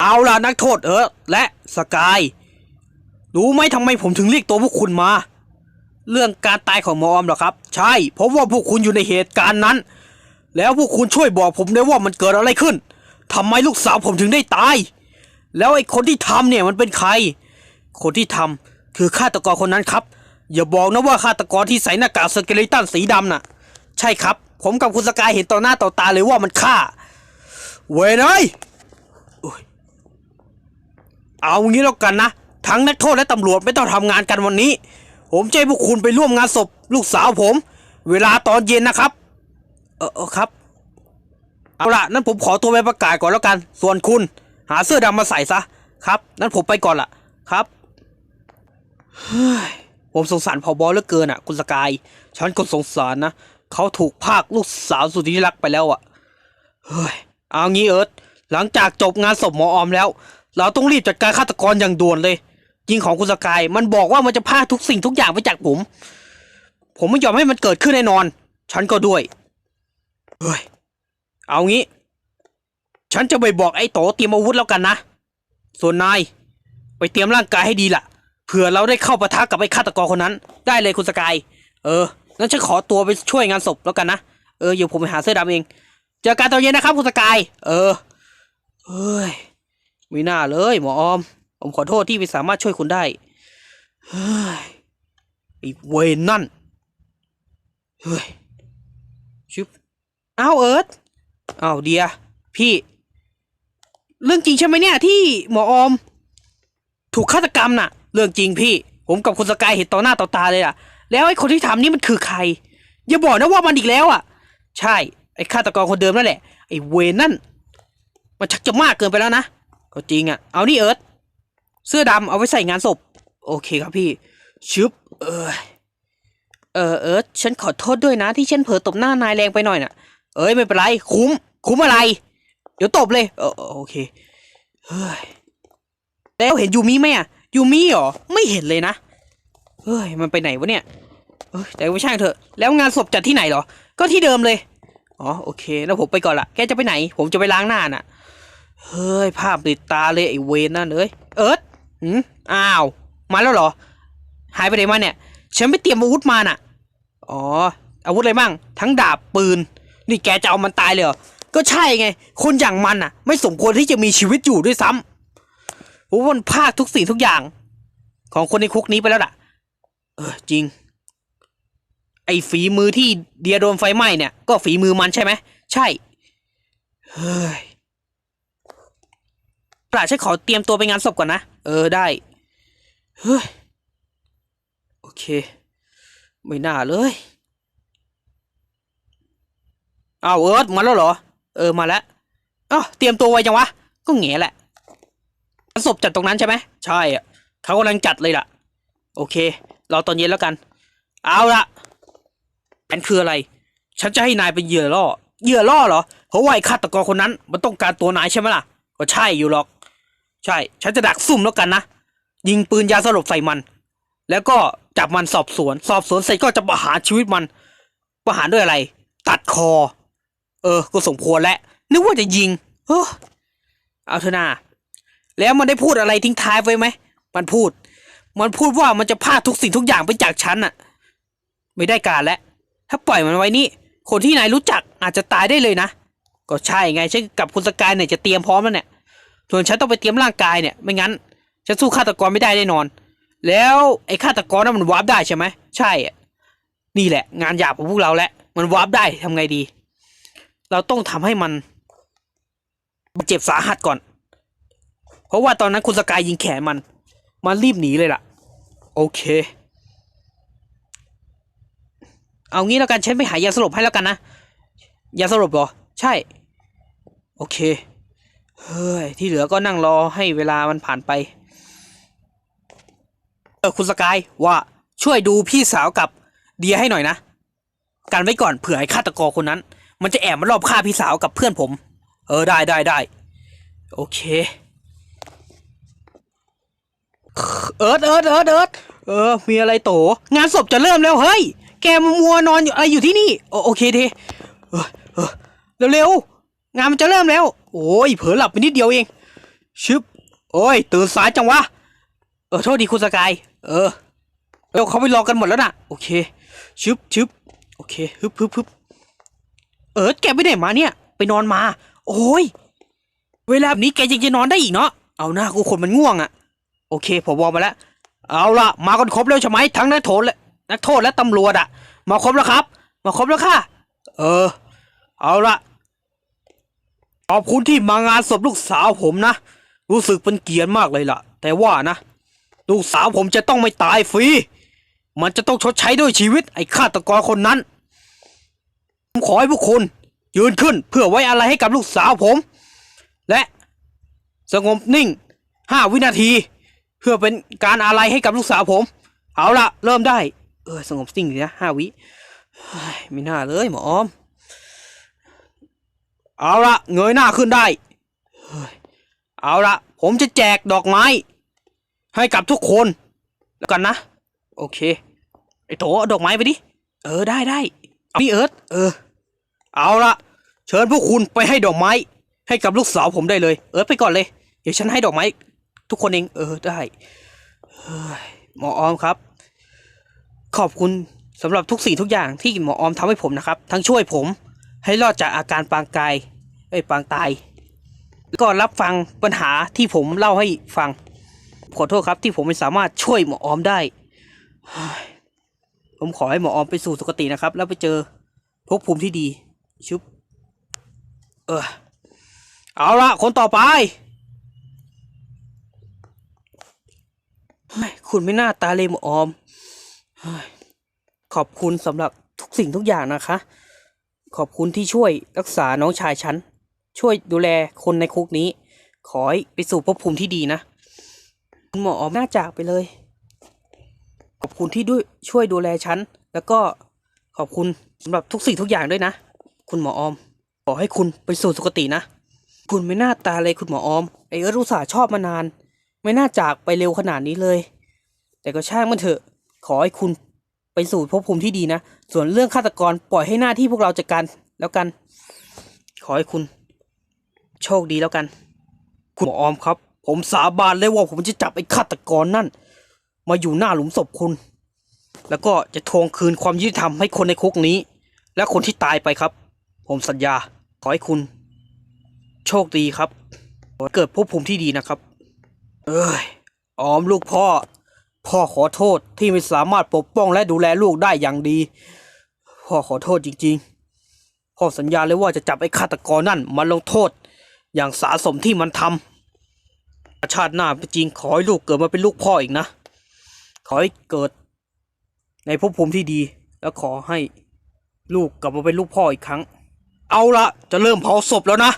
เอาล่ะนักโทษเออและสกายรู้ไหมทำไมผมถึงเรียกตัวพวกคุณมา เรื่องการตายของหมออมเหรอครับ ใช่เพราะว่าพวกคุณอยู่ในเหตุการณ์นั้น แล้วพวกคุณช่วยบอกผมได้ว่ามันเกิดอะไรขึ้นทำไมลูกสาวผมถึงได้ตาย แล้วไอ้คนที่ทำเนี่ยมันเป็นใคร คนที่ทำคือฆาตกรคนนั้นครับ อย่าบอกนะว่าฆาตกรที่ใส่หน้ากากสเกเลตันสีดำน่ะ ใช่ครับ ผมกับคุณสกายเห็นต่อหน้าต่อตาเลยว่ามันฆ่า เว้ยนายโอ้ย เอางี้แล้วกันนะ ทั้งนักโทษและตำรวจไม่ต้องทำงานกันวันนี้ ผมจะให้พวกคุณไปร่วมงานศพลูกสาวผม เวลาตอนเย็นนะครับ เออครับ เอาละนั้นผมขอตัวไปประกาศก่อนแล้วกัน ส่วนคุณ หาเสื้อดำมาใส่ซะ ครับ นั้นผมไปก่อนละครับเฮ้ยผมสงสารพอบอเหลือเกินอะ คุณสกาย ฉันก็สงสารนะ เขาถูกพากลูกสาวสุดที่รักไปแล้วอะ เฮ้ย เอางี้เอิร์ธหลังจากจบงานศพหมอออมแล้ว เราต้องรีบจัดการฆาตกรอย่างด่วนเลยจริงของคุณสกาย มันบอกว่ามันจะพาทุกสิ่งทุกอย่างไปจากผม ผมไม่ยอมให้มันเกิดขึ้นแน่นอน ฉันก็ด้วย เฮ้ย เอางี้ ฉันจะไปบอกไอ้โตเตรียมอาวุธแล้วกันนะ ส่วนนายไปเตรียมร่างกายให้ดีล่ะ เผื่อเราได้เข้าปะทะกับไอ้ฆาตกรคนนั้น ได้เลยคุณสกาย เออ งั้นฉันขอตัวไปช่วยงานศพแล้วกันนะ เอออยู่ผมไปหาเสื้อดำเอง เจอกันตอนเย็นนะครับคุณสกาย เออ เฮ้ย ไม่น่าเลยหมอออม ผมขอโทษที่ไม่สามารถช่วยคุณได้เฮ้ยไอ้เวนนั่นเฮ้ยชึบอ้าวเอิร์ธอ้าวเดีย พี่ เรื่องจริงใช่ไหมเนี่ยที่หมอออม ถูกฆาตกรรมน่ะ เรื่องจริงพี่ ผมกับคุณสกายเห็นต่อหน้าต่อตาเลยอะแล้วไอ้คนที่ทำนี่มันคือใคร อย่าบอกนะว่ามันอีกแล้วอะใช่ ไอ้ฆาตกรคนเดิมนั่นแหละ ไอ้เวนนั่น มันชักจะมากเกินไปแล้วนะ ก็จริงอะเอานี่เอิร์ธเสื้อดำเอาไว้ใส่งานศพ โอเคครับพี่ชึบเออเออเอิร์ธฉันขอโทษด้วยนะ ที่ฉันเผลอตบหน้านายแรงไปหน่อยน่ะ เอ้ยไม่เป็นไรคุ้ม คุ้มอะไร เดี๋ยวตบเลยเออโอเคเฮ้ยแล้วเห็นยูมิไหมอะยูมิหรอไม่เห็นเลยนะเฮ้ยมันไปไหนวะเนี่ยเอ้ยแต่ไม่ช่างเถอะ แล้วงานศพจัดที่ไหนหรอ ก็ที่เดิมเลย อ๋อ โอเค แล้วผมไปก่อนละ แกจะไปไหน ผมจะไปล้างหน้าน่ะ เฮ้ย ภาพติดตาเลยไอเวนนั่นเอ้ย เอิร์ธหืมอ้าว มาแล้วเหรอ หายไปไหนมาเนี่ย ฉันไม่เตรียมอาวุธมาน่ะ อ๋อ อาวุธอะไรบ้าง ทั้งดาบปืน นี่แกจะเอามันตายเลยเหรอ ก็ใช่ไง คนอย่างมันอะ ไม่สมควรที่จะมีชีวิตอยู่ด้วยซ้ำผมว่ามันพาดทุกสิ่งทุกอย่าง ของคนในคุกนี้ไปแล้วล่ะ เออจริง ไอ้ฝีมือที่เดียโดนไฟไหม้เนี่ย ก็ฝีมือมันใช่ไหม ใช่ เฮ้ย ปล่าฉันขอเตรียมตัวไปงานศพก่อนนะ เออได้ เฮ้ย โอเค ไม่น่าเลยอ้าวเอิร์ธมาแล้วเหรอ เออมาแล้วอ้าวเตรียมตัวไว้จังวะ ก็แง่แหละศพจัดตรงนั้นใช่ไหม ใช่อะเขากำลังจัดเลยล่ะ โอเครอตอนเย็นแล้วกัน เอาละแผนคืออะไร ฉันจะให้นายเป็นเหยื่อล่อ เหยื่อล่อเหรอ เพราะว่าไอ้ฆาตกรคนนั้น มันต้องการตัวนายใช่ไหมล่ะ ก็ใช่อยู่หรอก ใช่ ฉันจะดักซุ่มแล้วกันนะ ยิงปืนยาสลบใส่มัน แล้วก็จับมันสอบสวน สอบสวนเสร็จก็จะประหารชีวิตมัน ประหารด้วยอะไร ตัดคอ เออ ก็สมควรแล้ว นึกว่าจะยิงเฮ้อเอาเถอะนาแล้วมันได้พูดอะไรทิ้งท้ายไว้ไหม มันพูด มันพูดว่ามันจะพาทุกสิ่งทุกอย่างไปจากฉันน่ะไม่ได้การแล้ว ถ้าปล่อยมันไว้นี่ คนที่นายรู้จักอาจจะตายได้เลยนะ ก็ใช่ไงฉันกับคุณสกายเนี่ยจะเตรียมพร้อมแล้วเนี่ย ส่วนฉันต้องไปเตรียมร่างกายเนี่ย ไม่งั้นฉันสู้ฆาตกรไม่ได้แน่นอน แล้วไอ้ฆาตกรนั้นมันวาร์ปได้ใช่ไหมใช่อะนี่แหละ งานหยาบของพวกเราแหละมันวาร์ปได้ทำไงดี เราต้องทำให้มันเจ็บสาหัสก่อน เพราะว่าตอนนั้นคุณสกายยิงแขนมัน มันรีบหนีเลยล่ะ โอเค เอางี้แล้วกันฉันไปหายาสลบให้แล้วกันนะยาสลบเหรอ ใช่ โอเค เฮ้ย ที่เหลือก็นั่งรอให้เวลามันผ่านไป เออคุณสกายว่าช่วยดูพี่สาวกับเดียให้หน่อยนะ กันไว้ก่อนเผื่อไอ้ฆาตกรคนนั้น มันจะแอบมารอบฆ่าพี่สาวกับเพื่อนผม เออได้ได้ได้โอเค เอิร์ดเอิร์ดเอิร์ดเอิร์ดเออ มีอะไรโต งานศพจะเริ่มแล้วเฮ้ย แกมัวนอนอยู่อะไรอยู่ที่นี่ โอโอเคทีเออเออเร็วๆ งานมันจะเริ่มแล้ว โอ้ยเผลอหลับไปนิดเดียวเอง ชึบ โอ้ย ตื่นสายจังวะ เออ โทษดีคุณสกาย เออเออเขาไปรอกันหมดแล้วนะโอเค ชึบชึบโอเค ฮึบฮึบฮึบเออ แกไปไหนมาเนี่ย ไปนอนมา โอ้ย เวลาแบบนี้แกยังจะนอนได้อีกเนาะ เอาหน้ากูคนมันง่วงอะโอเคผมบอกมาแล้ว เอาละมากันครบแล้วใช่ไหมทั้งนักโทษและนักโทษและตำรวจอะมาครบแล้วครับ มาครบแล้วค่ะ เออ เอาละ ขอบคุณที่มางานศพลูกสาวผมนะ รู้สึกเป็นเกียรติมากเลยล่ะ แต่ว่านะ ลูกสาวผมจะต้องไม่ตายฟรี มันจะต้องชดใช้ด้วยชีวิตไอ้ฆาตกรคนนั้น ผมขอให้พวกคุณยืนขึ้นเพื่อไว้อะไรให้กับลูกสาวผม และสงบนิ่งห้าวินาที เพื่อเป็นการอะไรให้กับลูกสาวผม เอาละเริ่มได้ เออสงบนิ่งเลยนะห้าวิไม่น่าเลยหมอออม เอาละเงยหน้าขึ้นได้เอาละผมจะแจกดอกไม้ ให้กับทุกคนแล้วกันนะ โอเคไอ้โถดอกไม้ไปดิเออได้ได้เอาพี่เอิร์ธเออ เอาละเชิญพวกคุณไปให้ดอกไม้ ให้กับลูกสาวผมได้เลย เอิร์ธไปก่อนเลย เดี๋ยวฉันให้ดอกไม้ ทุกคนเองเออได้เฮ้ยหมอออมครับ ขอบคุณสำหรับทุกสิ่งทุกอย่างที่หมอออมทำให้ผมนะครับ ทั้งช่วยผม ให้รอดจากอาการปางกายไอ้ปางตายก็รับฟังปัญหาที่ผมเล่าให้ฟัง ขอโทษครับที่ผมไม่สามารถช่วยหมอออมได้ ผมขอให้หมอออมไปสู่สุคตินะครับ แล้วไปเจอภพภูมิที่ดี ชุบ เออ เอาละคนต่อไป คุณไม่น่าตาเลยหมอออม ขอบคุณสำหรับทุกสิ่งทุกอย่างนะคะ ขอบคุณที่ช่วยรักษาน้องชายฉัน ช่วยดูแลคนในคุกนี้ ขอให้ไปสู่ภพภูมิที่ดีนะ คุณหมอออมน่าจากไปเลย ขอบคุณที่ด้วยช่วยดูแลฉัน แล้วก็ขอบคุณสำหรับทุกสิ่งทุกอย่างด้วยนะ คุณหมอออม ขอให้คุณไปสู่สุคตินะ คุณไม่น่าตาเลยคุณหมอออม ไอเอิร์ธอุตส่าห์ชอบมานาน ไม่น่าจากไปเร็วขนาดนี้เลย แต่ก็ช่างมันเถอะ ขอให้คุณ ไปสู่ภพภูมิที่ดีนะ ส่วนเรื่องฆาตกรปล่อยให้หน้าที่พวกเราจัดการแล้วกัน ขอให้คุณ โชคดีแล้วกัน คุณหมออมครับ ผมสาบานเลยว่าผมจะจับไอ้ฆาตกรนั่น มาอยู่หน้าหลุมศพคุณ แล้วก็จะทวงคืนความยุติธรรมให้คนในคุกนี้ และคนที่ตายไปครับ ผมสัญญา ขอให้คุณ โชคดีครับขอเกิดภพภูมิที่ดีนะครับ เอ้ยออมลูกพ่อ พ่อขอโทษที่ไม่สามารถปกป้องและดูแลลูกได้อย่างดี พ่อขอโทษจริงๆ พ่อสัญญาเลยว่าจะจับไอ้ฆาตกรนั่นมาลงโทษ อย่างสาสมที่มันทำชาติหน้าจริงขอให้ลูกเกิดมาเป็นลูกพ่ออีกนะ ขอให้เกิด ในภพภูมิที่ดี แล้วขอให้ลูกกลับมาเป็นลูกพ่ออีกครั้ง เอาละจะเริ่มเผาศพแล้วนะ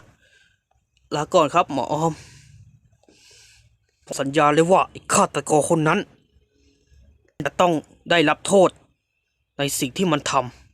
ลาก่อนครับหมอออม สัญญาเลยว่าไอ้ฆาตกรคนนั้น จะต้องได้รับโทษในสิ่งที่มันทำ